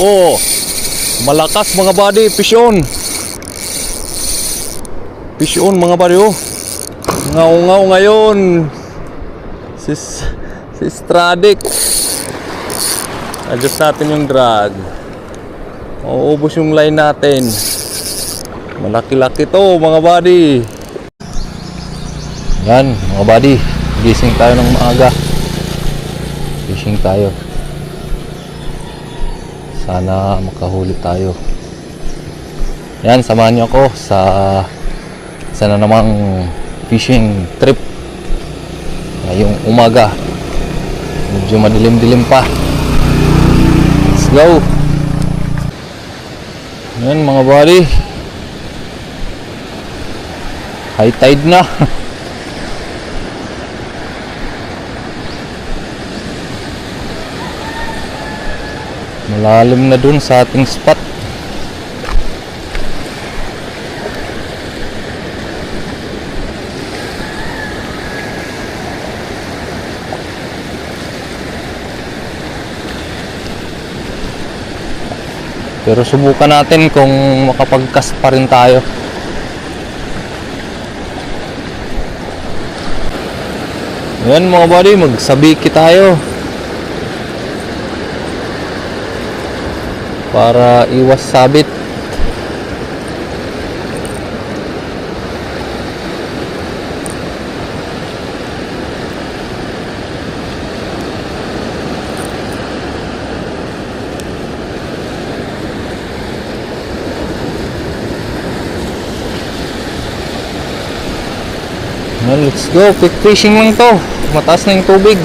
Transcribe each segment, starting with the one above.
Oh, malakas mga buddy, fish on. Fish on mga buddy, oh. Ngaw-ngaw ngayon. Sis, si Stradic. Adjust natin yung drag. Mauubos yung line natin. Malaki-laki to mga buddy. Yan mga buddy. Gising tayo ng maaga. Fishing tayo. Sana makahuli tayo. Yan, samahan niyo ako sa isa na namang fishing trip ngayong umaga. Medyo madilim-dilim pa. Let's go! Yan mga buddy. High tide na. Malalim na dun sa ating spot. Pero subukan natin kung makapag-cast pa rin tayo. Yan mga buddy, magsabiki tayo. Para iwas sabit. Well, let's go. Quick fishing lang to. Mataas na yung tubig.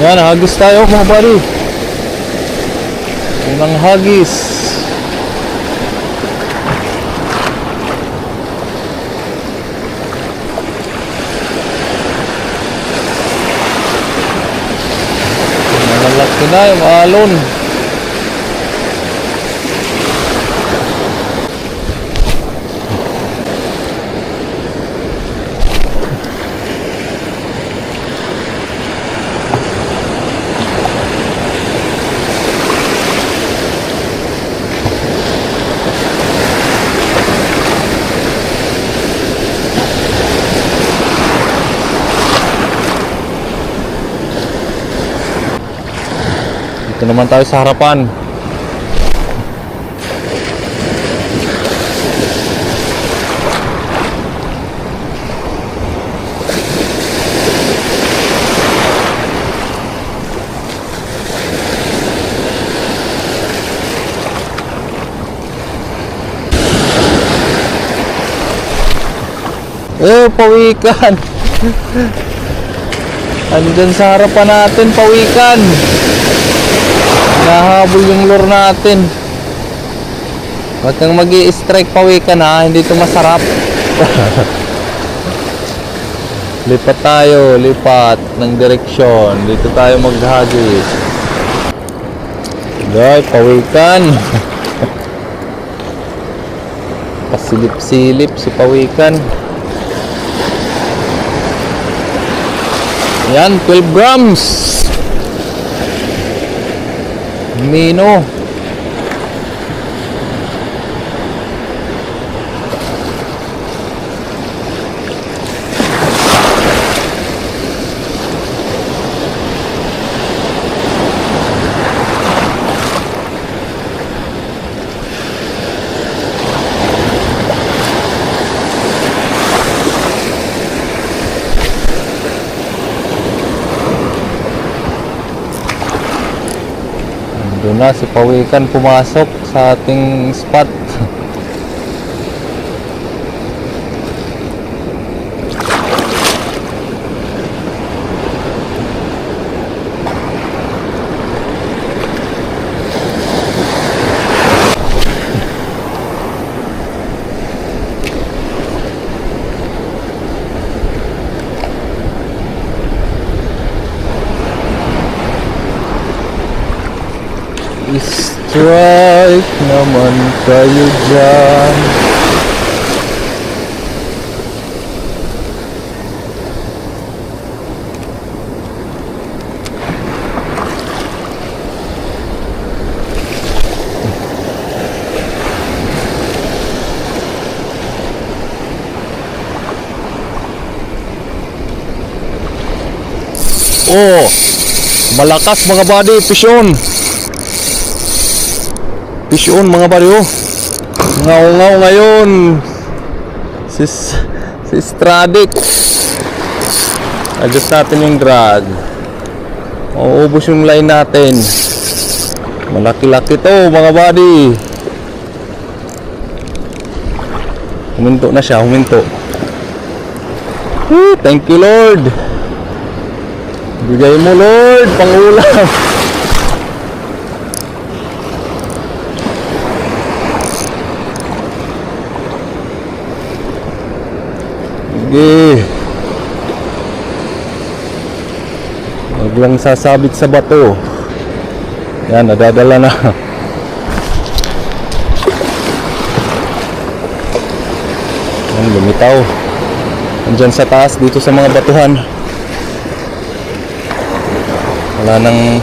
Yan, hagis tayo mga buddy. Unang hagis. Malalaki na yung alon. Dito naman tayo sa harapan. Eh, pawikan. Andyan sa harapan natin, pawikan. Nahabol yung lure natin. Huwag kang mag strike pawikan ha, hindi ito masarap. lipat tayo, lipat ng direksyon. Dito tayo maghagis. Guys, pawikan. Pasilip-silip si pawikan. Yan, 12 grams. Mino. Na si Pawikan pumasok sa ating spot. Strike naman kayo dyan. Oh, malakas mga buddy, pisyon. Pisyon mga buddy, oh. Ngaw-ngaw ngayon. Sis, si Stradic. Adjust natin yung drag. Mauubos yung line natin. Malaki-laki to mga buddy. Huminto na siya, huminto. Woo, thank you Lord. Bigay mo Lord, pangulam. Sige. Huwag lang sasabit sa bato. Yan, nadadala na. Yan, lumitaw. Andyan sa taas, dito sa mga batuhan. Wala nang...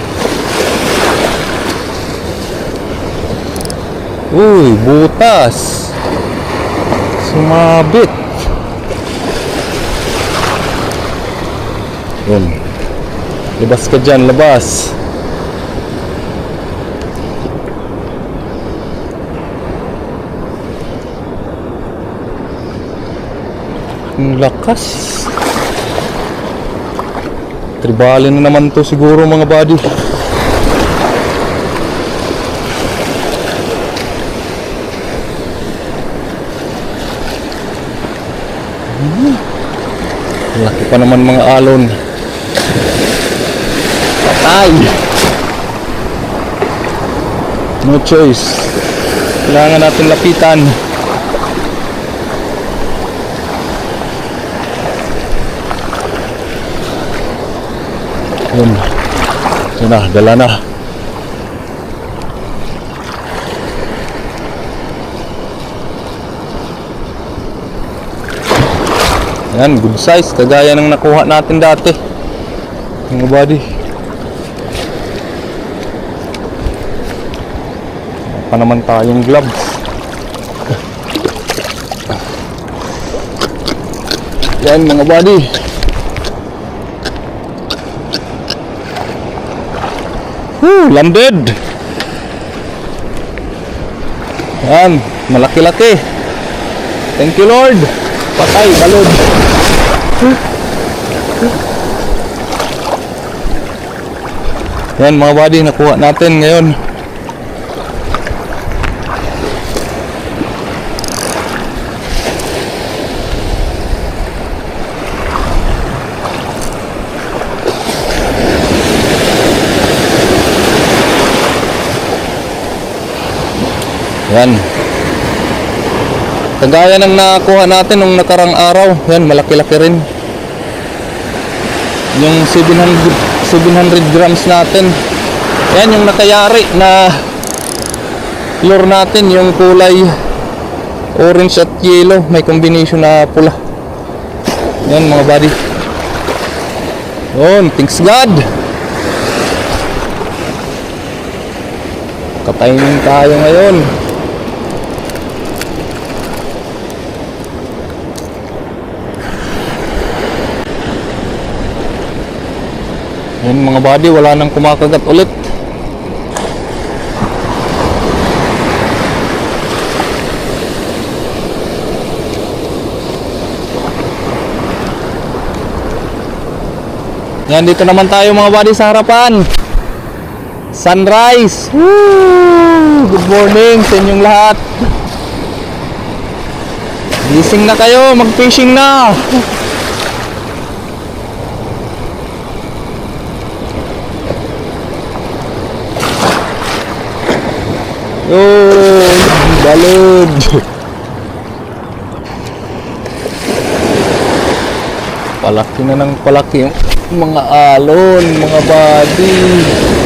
Uy, butas. Sumabit. Yun. Labas ka dyan, labas. Ang lakas. Tribali na naman to siguro mga buddy. Hmm. Laki pa naman mga alon. Patay! No choice. Kailangan natin lapitan. Yun. Yun na, dala na. Yan, good size. Kagaya ng nakuha natin dati. Mga buddy. Pa naman tayong gloves. Yan mga buddy. Whew, landed. Yan, malaki-laki. Thank you Lord. Patay, balod. Yan mga buddy, nakuha natin ngayon. Yan. Kagaya ng nakuha natin nung nakarang araw. Yan, malaki-laki rin. Yung 700, 700 grams natin. Yan, yung nakayari na lure natin, yung kulay orange at yellow. May combination na pula. Yan, mga buddy. Yun, thanks God. Katayin tayo ngayon. Mga buddy, wala nang kumakagat ulit. Yan, dito naman tayo mga buddy sa harapan. Sunrise! Woo! Good morning sa inyong lahat. Gising na kayo, mag-fishing na. Oh, balod. Palaki na ng palaki yung mga alon, mga body.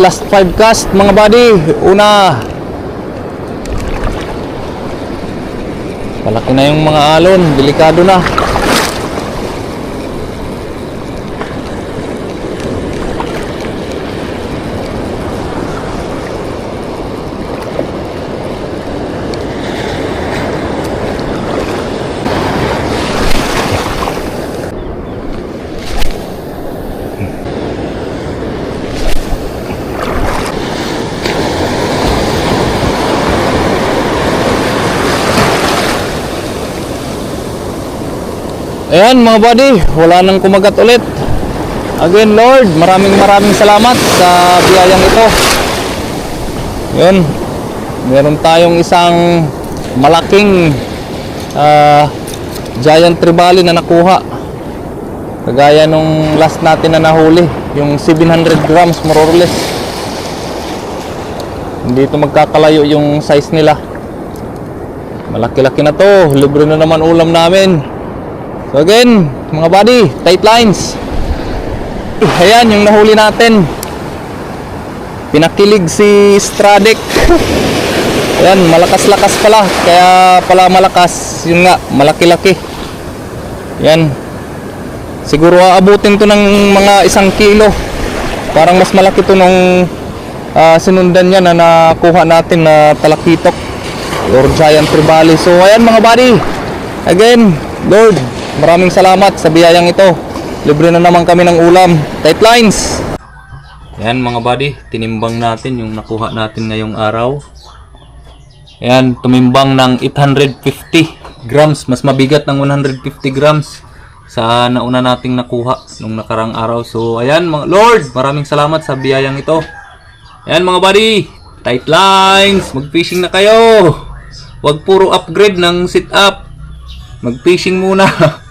Last 5 cast mga buddy. Una. Malaki na yung mga alon, delikado na. Ayan mga buddy, wala nang kumagat ulit. Again Lord, maraming maraming salamat sa biyayang ito. Yun, meron tayong isang malaking ah, giant tribali na nakuha. Kagaya nung last natin na nahuli, yung 700 grams more or less. Hindi ito magkakalayo yung size nila. Malaki-laki na to, libre na naman ulam namin. So again, mga buddy, tight lines. Ayan, yung nahuli natin. Pinakilig si Stradek. Ayan, malakas-lakas pala. Kaya pala malakas. Yun nga, malaki-laki. Yan. Siguro aabutin to ng mga isang kilo. Parang mas malaki to nung ah, sinundan niya na nakuha natin na talakitok or giant tribali. So ayan mga buddy. Again, Lord, maraming salamat sa biyayang ito. Libre na naman kami ng ulam. Tight lines. Ayan mga buddy, tinimbang natin yung nakuha natin ngayong araw. Ayan, tumimbang ng 850 grams. Mas mabigat ng 150 grams sa nauna nating nakuha nung nakarang araw. So, ayan mga Lord, maraming salamat sa biyayang ito. Ayan mga buddy, tight lines, mag-fishing na kayo. Huwag puro upgrade ng sit-up. Mag-fishing muna.